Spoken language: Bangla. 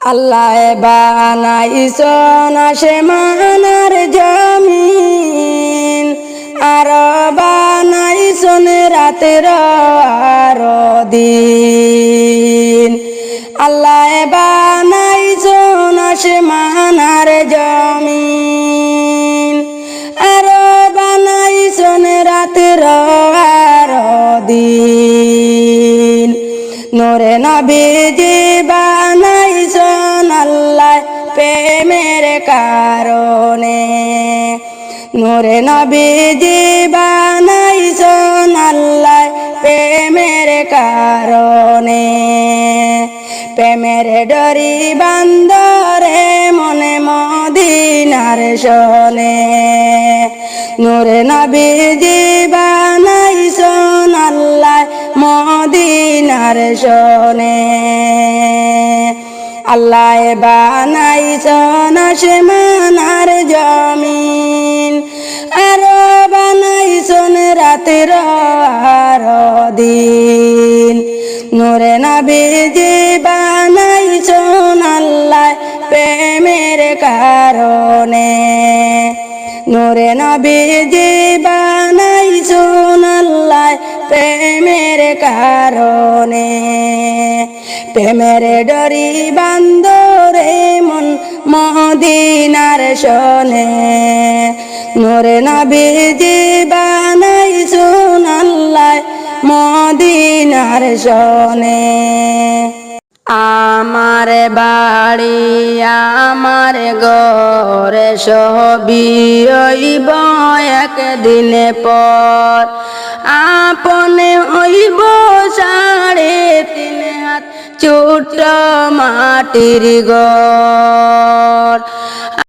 আল্লাহ বানাইছন আসমানার জমিন। আর বানাইছন রাতের আর দিন। আল্লাহ বানাইছন আসমানার জমিন। আর বানাইছন রাতের আর দিন। নোরে নবীজি বানাইছন আল্লাহ প্রেমের কারণে। নোরে নবীজি বানাইছন আল্লাহ প্রেমের কারণে। প্রেমের ডরি বান্দরে মনে মদিনার শোনে। নূরে নবীজি বানাইছন আল্লাহ মদিনার শোনে। আল্লাহ বানাইছন মানার জমিন। আর বানাইছন রাতের আর দিন। নূরে নবীজি বানাইছন আল্লাহ প্রেমের কারণে। নূরে নবীজি বানাইছন আল্লাহ প্রেমের কারণে। প্রেমের ডরি বান্দরে মন মদিনার শোনে। নূরে নবীজি বানাইছন আল্লাহ মদিনার শোনে। আমার বাড়ি, আমার গরে সবি হইব একদিনে পর। আপনে হইব সাড়ে তিন হাত ছোট মাটির ঘর।